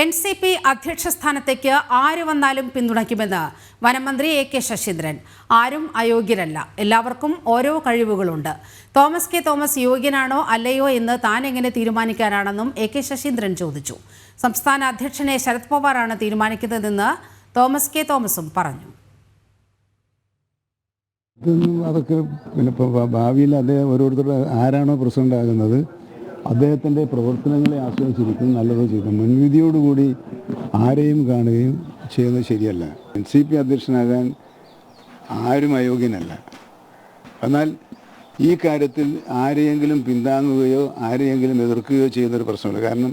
N C P അധ്യക്ഷ സ്ഥാനത്തേക്ക് ആര് വന്നാലും പിന്തുണയ്ക്കുമെന്ന് വനമന്ത്രി എ കെ ശശീന്ദ്രൻ. ആരും അയോഗ്യരല്ല. എല്ലാവർക്കും ഓരോ കഴിവുകളുണ്ട്. തോമസ് കെ തോമസ് യോഗ്യനാണോ അല്ലയോ എന്ന് താൻ എങ്ങനെ തീരുമാനിക്കാനാണെന്നും എ കെ ശശീന്ദ്രൻ ചോദിച്ചു. സംസ്ഥാന അധ്യക്ഷനെ ശരത് പവാറാണ് തീരുമാനിക്കുന്നതെന്ന് തോമസ് കെ തോമസും പറഞ്ഞു. അതൊക്കെ പിന്നെ ഭാവിയിൽ അദ്ദേഹം ഓരോരുത്തരുടെ ആരാണോ പ്രസിഡന്റ് ആകുന്നത് അദ്ദേഹത്തിന്റെ പ്രവർത്തനങ്ങളെ ആശ്രയിച്ചിരിക്കും നല്ലത് ചെയ്തു. മുൻവിധിയോടുകൂടി ആരെയും കാണുകയും ചെയ്യുന്നത് ശരിയല്ല. എൻ സി പി അധ്യക്ഷനാകാൻ ആരും അയോഗ്യനല്ല. എന്നാൽ ഈ കാര്യത്തിൽ ആരെയെങ്കിലും പിന്താങ്ങുകയോ ആരെയെങ്കിലും എതിർക്കുകയോ ചെയ്യുന്നൊരു പ്രശ്നമില്ല കാരണം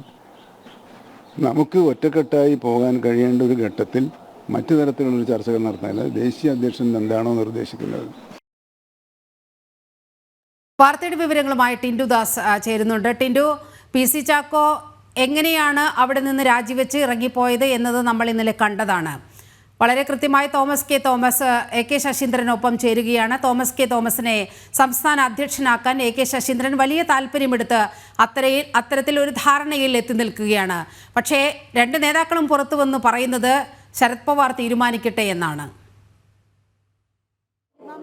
നമുക്ക് ഒറ്റക്കെട്ടായി പോകാൻ കഴിയേണ്ട ഒരു ഘട്ടത്തിൽ മറ്റു തരത്തിലുള്ള ചർച്ചകൾ നടത്താനില്ല. ദേശീയ അധ്യക്ഷൻ എന്താണോ നിർദ്ദേശിക്കുന്നത്. വാർത്തയുടെ വിവരങ്ങളുമായി ടിൻഡു ദാസ് ചേരുന്നുണ്ട്. ടിൻഡു പി സി ചാക്കോ എങ്ങനെയാണ് അവിടെ നിന്ന് രാജിവെച്ച് ഇറങ്ങിപ്പോയത് എന്നത് നമ്മൾ ഇന്നലെ കണ്ടതാണ്. വളരെ കൃത്യമായി Thomas K Thomas A K ശശീന്ദ്രനൊപ്പം ചേരുകയാണ്. തോമസ് കെ തോമസിനെ സംസ്ഥാന അധ്യക്ഷനാക്കാൻ എ കെ ശശീന്ദ്രൻ വലിയ താല്പര്യമെടുത്ത് അത്രയിൽ അത്തരത്തിൽ ഒരു ധാരണയിൽ എത്തി നിൽക്കുകയാണ്. പക്ഷേ രണ്ട് നേതാക്കളും പുറത്തു വന്ന് പറയുന്നത് ശരത് പവാർ തീരുമാനിക്കട്ടെ എന്നാണ്.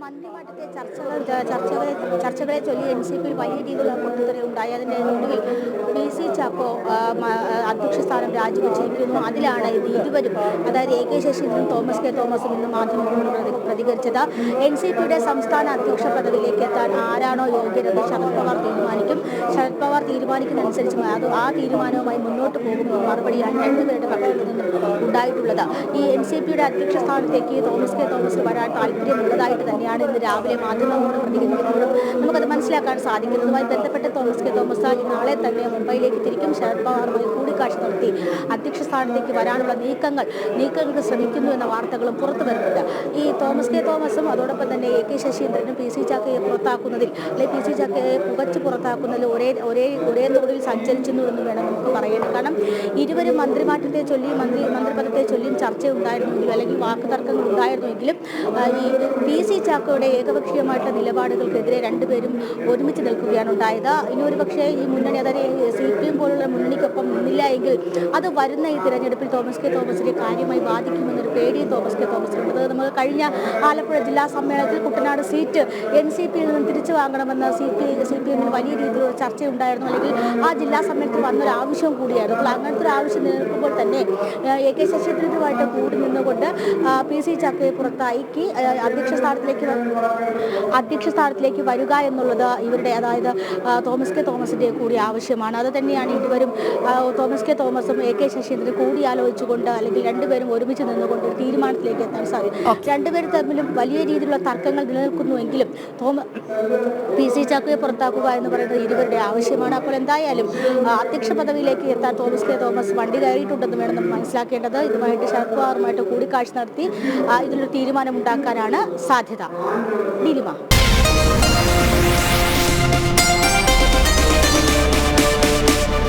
മന്ത്രിമാറ്റത്തെ ചർച്ചകൾ ചർച്ചകളെ ചർച്ചകളെ ചൊല്ലി എൻ സി പിയിൽ വലിയ രീതിയിലുള്ള പൊട്ടിത്തെറി ഉണ്ടായി അതിന്റെ ഒടുവിൽ പി സി ചാക്കോ അധ്യക്ഷ സ്ഥാനം രാജിവെച്ചിരിക്കുന്നു. അതിലാണ് ഇത് ഇരുവരും അതായത് A K Saseendran Thomas K തോമസും ഇന്ന് മാധ്യമങ്ങളോട് പ്രതി- പ്രതികരിച്ചത്. എൻ സി പിയുടെ സംസ്ഥാന അധ്യക്ഷ പദവിയിലേക്ക് എത്താൻ ആരാണോ യോഗ്യരെന്ന് ശരത് പവാർ തീരുമാനിക്കും. ശരത് പവാർ തീരുമാനിക്കുന്നതനുസരിച്ച് അത് ആ തീരുമാനവുമായി മുന്നോട്ട് പോകുമ്പോൾ മറുപടിയാണ് രണ്ടുപേരുടെ പക്ഷത്തിൽ നിന്നും ഉണ്ടായിട്ടുള്ളത്. ഈ എൻ സി പിയുടെ അധ്യക്ഷ സ്ഥാനത്തേക്ക് തോമസ് കെ തോമസ് വരാൻ താല്പര്യമുള്ളതായിട്ട് തന്നെയാണ് ഇന്ന് രാവിലെ മാധ്യമങ്ങളോട് പ്രതികരിക്കുന്നത്. നമുക്കത് മനസ്സിലാക്കാൻ സാധിക്കുന്നതുമായി ബന്ധപ്പെട്ട് തോമസ് കെ തോമസ് നാളെ തന്നെ മുംബൈയിലേക്ക് തിരിക്കും. ശരത് പവാറുമായി കൂടിക്കാഴ്ച നടത്തി അധ്യക്ഷ സ്ഥാനത്തേക്ക് വരാനുള്ള നീക്കങ്ങൾ നീക്കങ്ങൾക്ക് ശ്രമിക്കുന്നു എന്ന വാർത്തകളും പുറത്തു വരുന്നുണ്ട്. ഈ തോമസ് കെ തോമസും അതോടൊപ്പം തന്നെ എ കെ ശശീന്ദ്രനും പി സി ചാക്കയെ പുറത്താക്കുന്നതിൽ അല്ലെങ്കിൽ പി സി ചാക്കയെ പുകച്ച് പുറത്താക്കുന്നതിൽ ഒരേ ഒരേ ഒരേ തോതിൽ സഞ്ചരിച്ചിരുന്നു എന്ന് വേണം നമുക്ക് പറയേണ്ടത് കാരണം ഇരുവരും മന്ത്രിമാറ്റത്തെ ചൊല്ലിയും മന്ത്രി മന്ത്രിപദത്തെ ചൊല്ലിയും ചർച്ച ഉണ്ടായിരുന്നെങ്കിലും അല്ലെങ്കിൽ വാക്കുതർക്കങ്ങൾ ഉണ്ടായിരുന്നുവെങ്കിലും ഈ പി സി ചാക്കോയുടെ ഏകപക്ഷീയമായിട്ടുള്ള നിലപാടുകൾക്കെതിരെ രണ്ടുപേരും ഒരുമിച്ച് നിൽക്കുകയാണ് ഉണ്ടായത്. ഇനി ഒരു പക്ഷേ ഈ മുന്നണി അതായത് സി പി എം പോലുള്ള മുന്നണിക്കൊപ്പം നിന്നില്ല എങ്കിൽ അത് വരുന്ന ഈ തിരഞ്ഞെടുപ്പിൽ തോമസ് കെ തോമസിനെ കാര്യമായി ബാധിക്കുമെന്നൊരു പേടി തോമസ് കെ തോമസിനുണ്ട്. നമുക്ക് കഴിഞ്ഞ ആലപ്പുഴ ജില്ലാ സമ്മേളനത്തിൽ കുട്ടനാട് സീറ്റ് എൻ സി പിയിൽ നിന്ന് തിരിച്ചു വാങ്ങണമെന്ന് സി പി സി പി എമ്മിന് വലിയ രീതിയിലുള്ള ചർച്ചയുണ്ടായിരുന്നു. അല്ലെങ്കിൽ ആ ജില്ലാ സമ്മേളനത്തിൽ വന്നൊരു ആവശ്യം കൂടിയായിരുന്നു. അപ്പോൾ അങ്ങനത്തെ ഒരു ആവശ്യം നിലനിൽക്കുമ്പോൾ തന്നെ എ കെ ശശീന്ദ്രനുമായിട്ട് കൂടി നിന്നുകൊണ്ട് പി സി ചക്കയെ പുറത്താക്കി അധ്യക്ഷ സ്ഥാനത്തിലേക്ക് അധ്യക്ഷ സ്ഥാനത്തിലേക്ക് വരിക എന്നുള്ളത് ഇവരുടെ അതായത് തോമസ് കെ തോമസിന്റെ കൂടി ആവശ്യമാണ്. അത് തന്നെയാണ് ഇരുവരും തോമസ് കെ തോമസും എ കെ ശശീന്ദ്രൻ കൂടിയാലോചിച്ചുകൊണ്ട് അല്ലെങ്കിൽ രണ്ടുപേരും ഒരുമിച്ച് നിന്നുകൊണ്ട് ഒരു തീരുമാനത്തിലേക്ക് എത്താൻ സാധിക്കും. രണ്ടുപേരും തമ്മിലും വലിയ രീതിയിലുള്ള തർക്കങ്ങൾ നിലനിൽക്കുന്നുവെങ്കിലും തോമ പി സി ചാക്കോയെ പുറത്താക്കുക എന്ന് പറയുന്നത് ഇരുവരുടെ ആവശ്യമാണ്. അപ്പോൾ എന്തായാലും അധ്യക്ഷ പദവിയിലേക്ക് എത്താൻ തോമസ് കെ തോമസ് വണ്ടി കയറിയിട്ടുണ്ടെന്ന് വേണം നമ്മൾ മനസ്സിലാക്കേണ്ടത്. ഇതുമായിട്ട് ശരത് പവാറുമായിട്ട് കൂടിക്കാഴ്ച നടത്തി ഇതിലൊരു തീരുമാനമുണ്ടാക്കാനാണ് സാധ്യത. நீதிமா